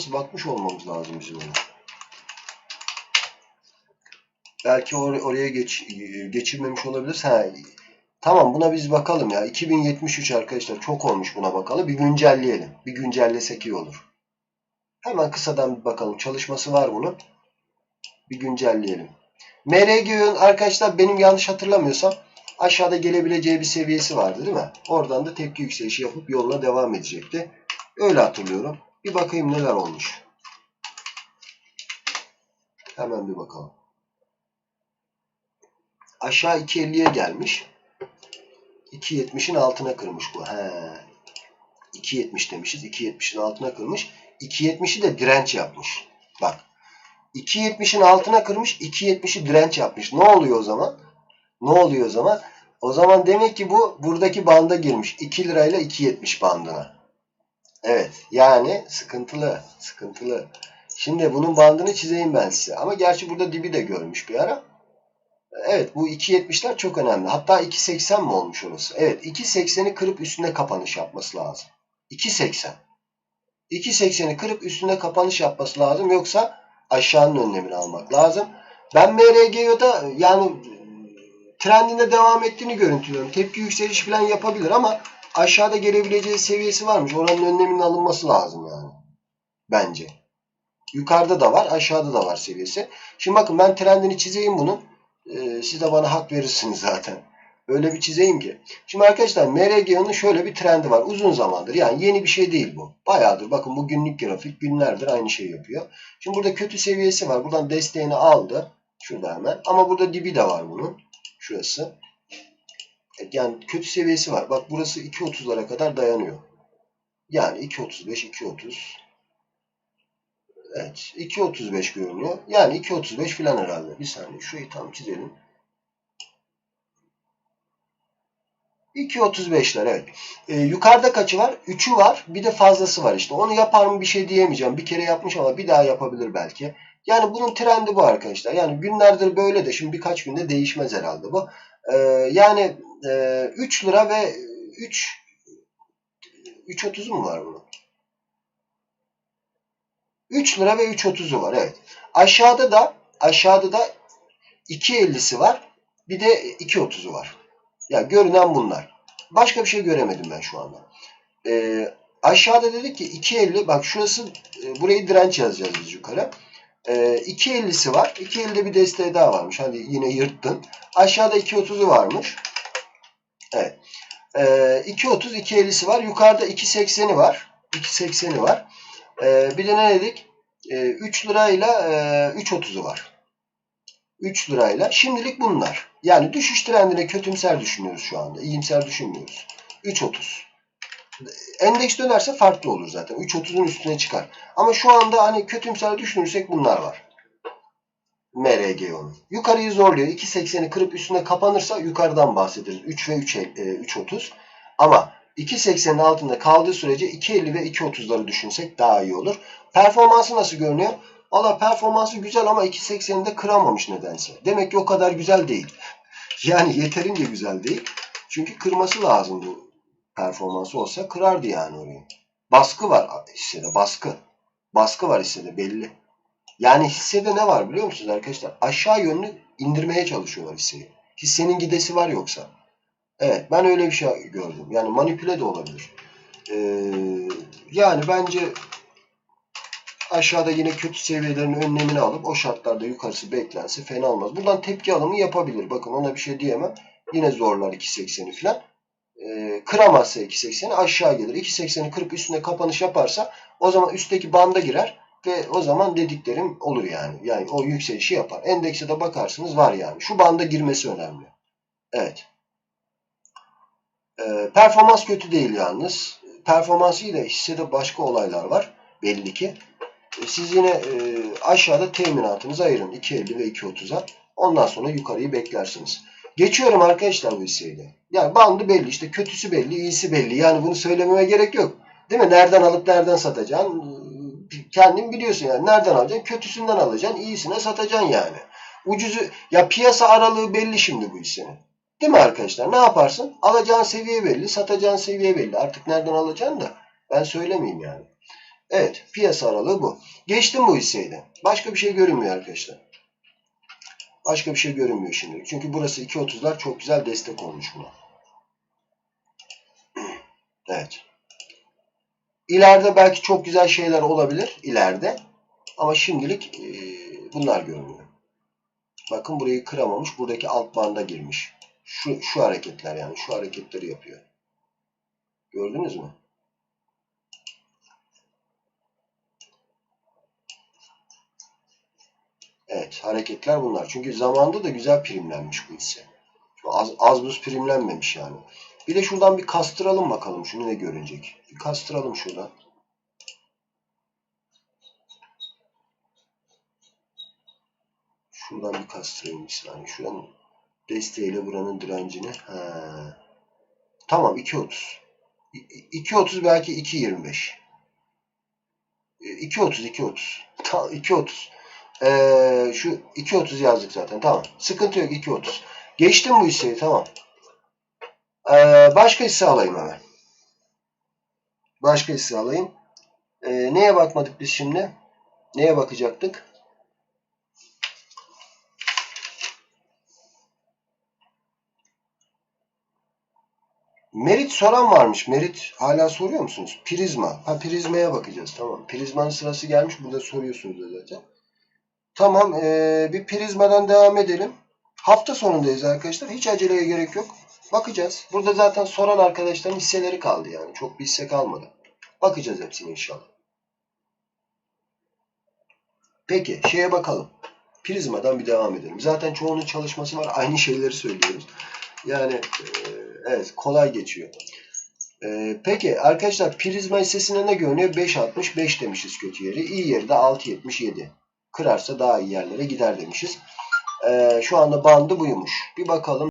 çalışması bakmış olmamız lazım bizim ona. Belki or- oraya geç geçirmemiş olabiliriz. Ha, tamam buna biz bakalım ya. 2073 arkadaşlar çok olmuş buna bakalım. Bir güncelleyelim. Bir güncellesek iyi olur. Hemen kısadan bir bakalım. Çalışması var bunun. Bir güncelleyelim. MRG'nin arkadaşlar benim yanlış hatırlamıyorsam aşağıda gelebileceği bir seviyesi vardı değil mi? Oradan da tepki yükselişi yapıp yoluna devam edecekti. Öyle hatırlıyorum. Bir bakayım neler olmuş. Hemen bir bakalım. Aşağı 2.50'ye gelmiş. 2.70'in altına kırmış bu. He. 2.70 demişiz. 2.70'in altına kırmış. 2.70'i de direnç yapmış. Bak. 2.70'in altına kırmış. 2.70'i direnç yapmış. Ne oluyor o zaman? Ne oluyor o zaman? O zaman demek ki bu buradaki banda girmiş. 2 lirayla 2.70 bandına. Evet. Yani sıkıntılı. Sıkıntılı. Şimdi bunun bandını çizeyim ben size. Ama gerçi burada dibi de görmüş bir ara. Evet bu 2.70'ler çok önemli. Hatta 2.80 mi olmuş orası? Evet 2.80'i kırıp üstüne kapanış yapması lazım. 2.80. 2.80'i kırıp üstüne kapanış yapması lazım. Yoksa aşağının önlemini almak lazım. Ben MRGO'da yani trendinde devam ettiğini görüntülüyorum. Tepki yükseliş falan yapabilir ama aşağıda gelebileceği seviyesi varmış. Oranın önleminin alınması lazım yani. Bence. Yukarıda da var, aşağıda da var seviyesi. Şimdi bakın ben trendini çizeyim bunun. Ee, siz de bana hak verirsiniz zaten. Öyle bir çizeyim ki. Şimdi arkadaşlar MRGO'nun şöyle bir trendi var. Uzun zamandır. Yani yeni bir şey değil bu. Bayağıdır. Bakın bu günlük grafik. Günlerdir aynı şey yapıyor. Şimdi burada kötü seviyesi var. Buradan desteğini aldı. Şurada hemen. Ama burada dibi de var bunun. Şurası. Yani kötü seviyesi var. Bak burası 2.30'lara kadar dayanıyor. Yani 2.35, 2.30. Evet. 2.35 görünüyor. Yani 2.35 falan herhalde. Bir saniye. Şurayı tam çizelim. 2.35'ler evet. Ee, yukarıda kaçı var? 3'ü var. Bir de fazlası var işte. Onu yapar mı bir şey diyemeyeceğim. Bir kere yapmış ama bir daha yapabilir belki. Yani bunun trendi bu arkadaşlar. Yani günlerdir böyle de şimdi birkaç günde değişmez herhalde bu. Ee, yani e, 3 lira ve 3 3.30 mu var bunun? 3 lira ve 3.30'u var evet. Aşağıda da aşağıda da 2.50'si var. Bir de 2.30'u var. Ya görünen bunlar. Başka bir şey göremedim ben şu anda. Ee, aşağıda dedik ki 2.50 bak şurası e, burayı direnç yazacağız biz yukarı. Ee, 2.50'si var. 2.50'de bir desteği daha varmış. Hadi yine yırttın. Aşağıda 2.30'u varmış. Evet. Ee, 2.30 2.50'si var. Yukarıda 2.80'i var. 2.80'i var. Ee, bir de ne dedik? Ee, 3 lirayla e, 3.30'u var. 3 lirayla. Şimdilik bunlar. Yani düşüş trendine kötümser düşünüyoruz şu anda. İyimser düşünmüyoruz. 3.30. Endeks dönerse farklı olur zaten. 3.30'un üstüne çıkar. Ama şu anda hani kötümser düşünürsek bunlar var. MRGO'nun. Yukarıyı zorluyor. 2.80'i kırıp üstüne kapanırsa yukarıdan bahsederiz. 3 ve 3.30. Ama 2.80'in altında kaldığı sürece 2.50 ve 2.30'ları düşünsek daha iyi olur. Performansı nasıl görünüyor? Valla performansı güzel ama 2.80'i de kıramamış nedense. Demek ki o kadar güzel değil. Yani yeterince güzel değil. Çünkü kırması lazım bu performansı olsa kırardı yani orayı. Baskı var hissede baskı. Baskı var hissede belli. Yani hissede ne var biliyor musunuz arkadaşlar? Aşağı yönlü indirmeye çalışıyorlar hisseyi. Hissenin gidesi var yoksa. Evet ben öyle bir şey gördüm. Yani manipüle de olabilir. Ee, yani bence aşağıda yine kötü seviyelerin önlemini alıp o şartlarda yukarısı beklense fena olmaz. Buradan tepki alımı yapabilir. Bakın ona bir şey diyemem. Yine zorlar 2.80'i falan. Ee, kıramazsa 2.80'i aşağı gelir. 2.80'i kırıp üstüne kapanış yaparsa o zaman üstteki banda girer ve o zaman dediklerim olur yani. Yani o yükselişi yapar. Endekse de bakarsınız var yani. Şu banda girmesi önemli. Evet. Ee, performans kötü değil yalnız. Performansı ile hissede başka olaylar var. Belli ki. Ee, siz yine e, aşağıda teminatınızı ayırın. 2.50 ve 2.30'a. Ondan sonra yukarıyı beklersiniz. Geçiyorum arkadaşlar bu hisseyle. Yani bandı belli. işte kötüsü belli, iyisi belli. Yani bunu söylememe gerek yok. Değil mi? Nereden alıp nereden satacaksın? Kendin biliyorsun yani. Nereden alacaksın? Kötüsünden alacaksın. iyisine satacaksın yani. Ucuzu ya piyasa aralığı belli şimdi bu hissenin. Değil mi arkadaşlar? Ne yaparsın? Alacağın seviye belli, satacağın seviye belli. Artık nereden alacaksın da ben söylemeyeyim yani. Evet. Piyasa aralığı bu. Geçtim bu hisseyi. Başka bir şey görünmüyor arkadaşlar. Başka bir şey görünmüyor şimdi. Çünkü burası 2.30'lar çok güzel destek olmuş buna. Evet. İleride belki çok güzel şeyler olabilir. ileride. Ama şimdilik e, bunlar görünüyor. Bakın burayı kıramamış. Buradaki alt banda girmiş. Şu, şu hareketler yani. Şu hareketleri yapıyor. Gördünüz mü? Evet. Hareketler bunlar. Çünkü zamanda da güzel primlenmiş bu hisse. Az, az buz primlenmemiş yani. Bir de şuradan bir kastıralım bakalım. Şunu ne görünecek. Bir kastıralım şuradan. Şuradan bir kastırayım bir saniye. Şuranın desteğiyle buranın direncini. Ha. Tamam 2.30. 2.30 belki 2.25. 2.30 2.30. Tamam 2.30. Ee, şu 2.30 yazdık zaten. Tamam. Sıkıntı yok 2.30. Geçtim bu hisseyi tamam. Ee, başka hisse alayım hemen. Başka hisse alayım. Ee, neye bakmadık biz şimdi? Neye bakacaktık? Merit soran varmış. Merit hala soruyor musunuz? Prizma. Ha prizmaya bakacağız. Tamam. Prizmanın sırası gelmiş. Burada soruyorsunuz da zaten. Tamam. Ee, bir prizmadan devam edelim. Hafta sonundayız arkadaşlar. Hiç aceleye gerek yok. Bakacağız. Burada zaten soran arkadaşların hisseleri kaldı yani. Çok bir hisse kalmadı. Bakacağız hepsine inşallah. Peki şeye bakalım. Prizmadan bir devam edelim. Zaten çoğunun çalışması var. Aynı şeyleri söylüyoruz. Yani e, evet kolay geçiyor. E, peki arkadaşlar prizma hissesine ne görünüyor? 5.65 demişiz kötü yeri. İyi yeri de 6.77. Kırarsa daha iyi yerlere gider demişiz. E, şu anda bandı buymuş. Bir bakalım.